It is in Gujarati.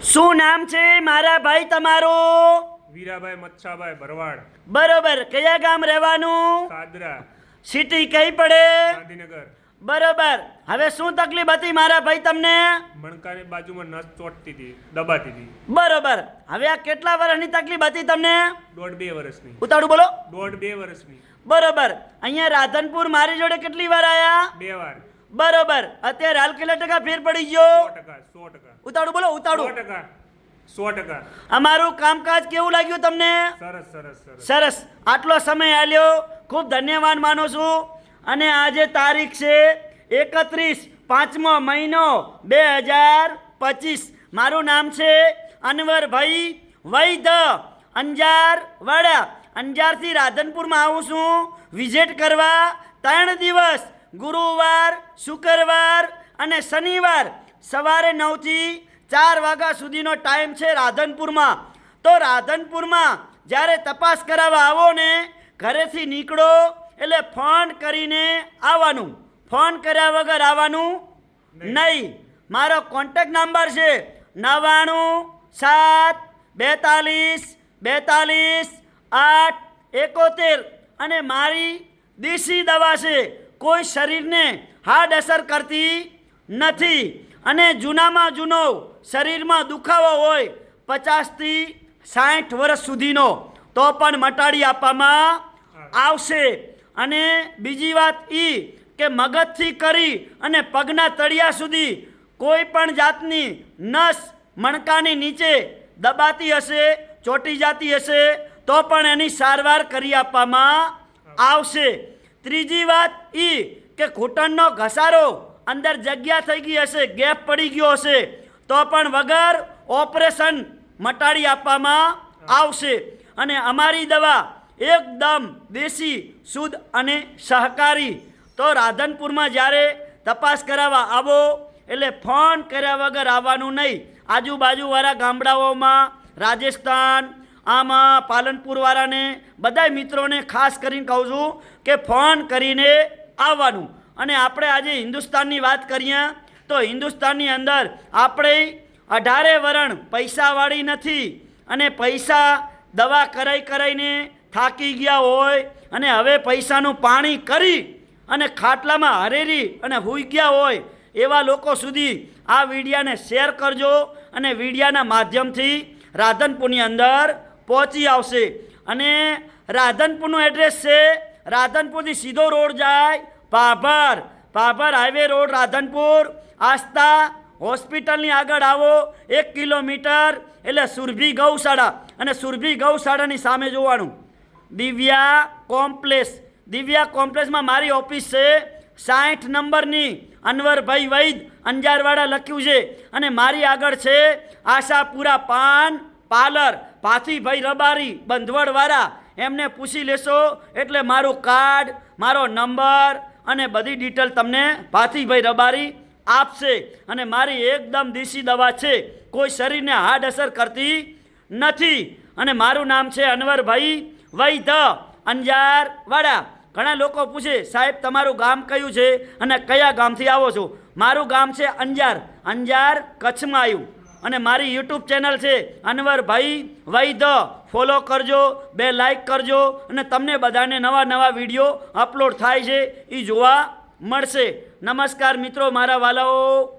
શું નામ છે મારા ભાઈ તમારું? વીરાભાઈ મચ્છાભાઈ ભરવાડ. બરોબર. કયા ગામ રહેવાનું? કાદરા સિટી કઈ પડે? ગાંધીનગર. બરોબર. હવે શું તકલીફ હતી મારા ભાઈ તમને? મણકાની બાજુમાં નસ ચોટતી હતી દબાતી હતી. બરોબર. હવે આ કેટલા વર્ષની તકલીફ હતી તમને? દોઢ બે વર્ષની. ઉતાળું બોલો. દોઢ બે વર્ષની. બરોબર. અહીંયા રાધનપુર મારી જોડે કેટલી વાર આયા? બે વાર. બરોબર. અત્યારે હાલ કેટલા ટકા ફેર પડી ગયો? ઉતાળું બોલો ઉતાળું સો ટકા. અમારું કામકાજ કેવું લાગ્યું તમને? સરસ સરસ સરસ. સરસ. આટલો સમય આલ્યો. ખૂબ ધન્યવાદ માનું છું. અને આજે તારીખ છે એકત્રીસ પાંચમો મહિનો બે હજાર પચીસ. મારું નામ છે અનવરભાઈ વૈદ અંજાર વાડા. અંજારથી રાધનપુરમાં આવું છું. વિઝિટ કરવા ત્રણ દિવસ ગુરુવાર શુક્રવાર અને શનિવાર સવારે નવથી ચાર વાગ્યા સુધીનો ટાઈમ છે રાધનપુરમાં. તો રાધનપુરમાં જ્યારે તપાસ કરાવવા આવો ને ઘરેથી નીકળો એટલે ફોન કરીને આવવાનું. ફોન કર્યા વગર આવવાનું નહીં. મારો કોન્ટેક્ટ નંબર છે નવ્વાણું સાત બેતાલીસ બેતાલીસ આઠ એકોતેર. અને મારી દેશી દવા છે કોઈ શરીરને હાર્ડ અસર કરતી નથી. અને જૂનામાં જૂનો શરીરમાં દુખાવો હોય પચાસથી સાઠ વર્ષ સુધીનો, તો પણ મટાડી આપવામાં આવશે. અને બીજી વાત એ કે મગજથી કરી અને પગના તળિયા સુધી કોઈ પણ જાતની નસ મણકાની નીચે દબાતી હશે, ચોટી જાતી હશે, તો પણ એની સારવાર કરી આપવામાં આવશે. ત્રીજી વાત એ કે ઘૂંટણનો ઘસારો અંદર જગ્યા થઈ ગઈ હશે, ગેપ પડી ગયો હશે, તો પણ વગર ઓપરેશન મટાડી આપવામાં આવશે. અને અમારી દવા એકદમ દેશી, શુદ્ધ અને સહકારી. તો રાધનપુરમાં જ્યારે તપાસ કરાવવા આવો, એટલે ફોન કર્યા વગર આવવાનું નહીં. આજુબાજુવાળા ગામડાઓમાં રાજસ્થાન આમાં પાલનપુરવાળાને બધા મિત્રોને ખાસ કરીને કહું છું કે ફોન કરીને આવવાનું. અને આપણે આજે હિન્દુસ્તાનની વાત કરીએ તો હિન્દુસ્તાનની અંદર આપણે અઢારે વરણ પૈસાવાળી નથી અને પૈસા દવા કરાઈ કરાઈને થાકી ગયા હોય અને હવે પૈસાનું પાણી કરી અને ખાટલામાં હરેરી અને હુઈ ગયા હોય એવા લોકો સુધી આ વિડીયાને શેર કરજો અને વિડીયાના માધ્યમથી રાધનપુરની અંદર પહોંચી આવશે. અને રાધનપુરનું એડ્રેસ છે, રાધનપુરથી સીધો રોડ જાય Bhabhar. Pabhar highway road, Radhanpur. આસ્થા હોસ્પિટલની આગળ આવો, એક કિલોમીટર, એટલે સુરભી ગૌશાળા. અને સુરભી ગૌશાળાની સામે જોવાનું. દિવ્યા કોમ્પ્લેક્સ. દિવ્યા કોમ્પ્લેક્સમાં મારી ઓફિસ છે, સાઠ નંબરની, અનવરભાઈ વૈદ, અંજારવાડા લખ્યું છે. અને મારી આગળ છે, આશાપુરા પાન પાર્લર. પાથીભાઈ રબારી, બંધવડવાળા, એમને પૂછી લેશો, એટલે મારું કાર્ડ, મારો નંબર અને બધી ડિટેલ તમને પાથીભાઈ રબારી આપશે. અને મારી એકદમ દેશી દવા છે. કોઈ શરીરને હાર્ડ અસર કરતી નથી. અને મારું નામ છે અનવરભાઈ વૈધ અંજાર વાડા ઘણા લોકો પૂછે, સાહેબ, તમારું ગામ કયું છે? અને કયા ગામથી આવો છો? મારું ગામ છે અંજાર. અંજાર કચ્છમાં આવ્યું. અને મારી યુટ્યુબ ચેનલ છે અનવરભાઈ વૈદ ફોલો કરજો, બે લાઈક કરજો અને તમને બધાને નવા નવા વીડિયો અપલોડ થાય છે એ જોવા મળશે. નમસ્કાર મિત્રો, મારા વાલાઓ.